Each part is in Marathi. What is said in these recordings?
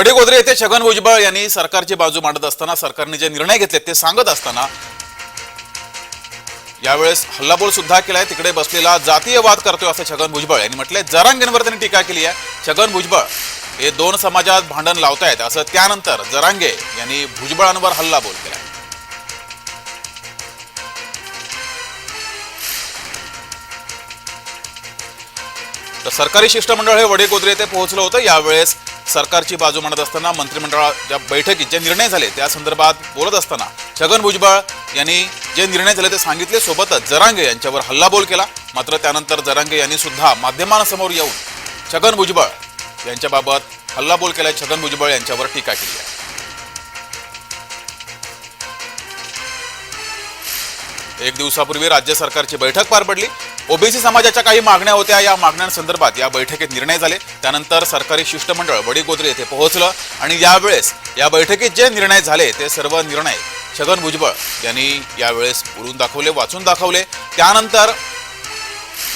वडेगोद्रे येथे छगन भुजबळ यांनी सरकारची बाजू मांडत असताना सरकारने जे निर्णय घेतले ते सांगत असताना यावेळेस हल्लाबोल सुद्धा केलाय. तिकडे बसलेला जातीय वाद करतोय असं छगन भुजबळ. यांनी म्हटलंय जरांगेंवर त्यांनी टीका केली आहे. छगन भुजबळ हे दोन समाजात भांडण लावतायत. असं त्यानंतर जरांगे यांनी भुजबळांवर हल्लाबोल केला तर सरकारी शिष्टमंडळ हे वडेगोद्रे येथे पोहोचलं होतं. यावेळेस सरकारची बाजू मांडत असताना मंत्रिमंडळाच्या बैठकीत जे निर्णय झाले त्या संदर्भात बोलत असताना छगन भुजबळ यांनी जे निर्णय झाले ते सांगितले सोबतच जरांगे यांच्यावर हल्लाबोल केला. मात्र त्यानंतर जरांगे यांनी सुद्धा माध्यमांसमोर येऊन छगन भुजबळ यांच्याबाबत हल्लाबोल केला छगन भुजबळ यांच्यावर टीका केली आहे. एक दिवसापूर्वी राज्य सरकारची बैठक पार पडली. ओबीसी समाजाच्या काही मागण्या होत्या. या मागण्यांसंदर्भात या बैठकीत निर्णय झाले. त्यानंतर सरकारी शिष्टमंडळ वडीगोद्री येथे पोहोचलं आणि यावेळेस या बैठकीत जे निर्णय झाले ते सर्व निर्णय छगन भुजबळ यांनी यावेळेस बोलून दाखवले वाचून दाखवले. त्यानंतर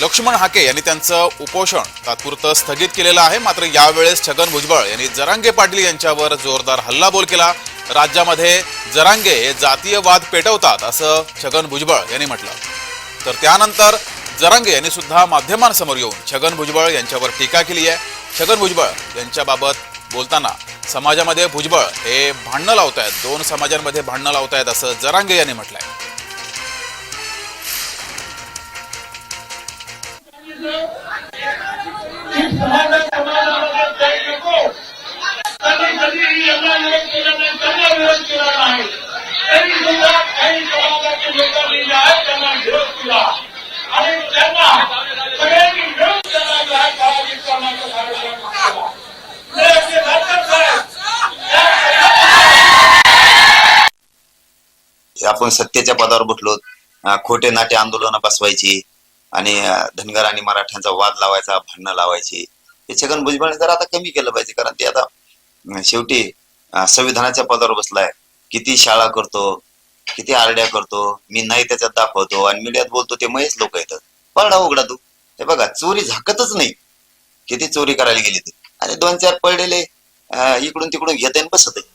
लक्ष्मण हाके यांनी त्यांचं उपोषण तात्पुरतं स्थगित केलेलं आहे. मात्र यावेळेस छगन भुजबळ यांनी जरांगे पाटील यांच्यावर जोरदार हल्लाबोल केला. राज्यामध्ये जरांगे हे जातीय वाद पेटवतात असं छगन भुजबळ यांनी म्हटलं. तर त्यानंतर जरांगे यांनी सुद्धा माध्यमांसमोर येऊन छगन भुजबळ यांच्यावर टीका केली आहे छगन भुजबळ यांच्याबाबत बोलताना समाजामध्ये भुजबळ हे भांडणं लावतायत दोन समाजांमध्ये भांडणं लावतायत असं जरांगे यांनी म्हटलंय समाजात समाजामध्ये काही नको यांना विरोध केला नाही त्यांना विरोध केला नाही तरी सुद्धा काही लोकांनी जे आहे त्यांना विरोध केला आणि त्यांना सगळ्यांनी मिळून त्यांना आहे करण्याचा कार्यक्रम केला साहेब आपण सत्तेच्या पदावर बसलो. खोटे नाटे आंदोलन बसवायची आणि धनगर आणि मराठ्यांचा वाद लावायचा भांडणं लावायची. हे छगन भुजबळ जर आता कमी केलं पाहिजे कारण ते आता शेवटी संविधानाच्या पदावर बसलाय. किती शाळा करतो किती आरड्या करतो मी नाही त्याच्यात दाखवतो आणि मीडियात बोलतो ते मयच लोक येतात. पळडा उघडा तू. हे बघा चोरी झाकतच नाही. किती चोरी करायला गेली ते. आणि दोन चार पडलेले इकडून तिकडून घेत बसत आहे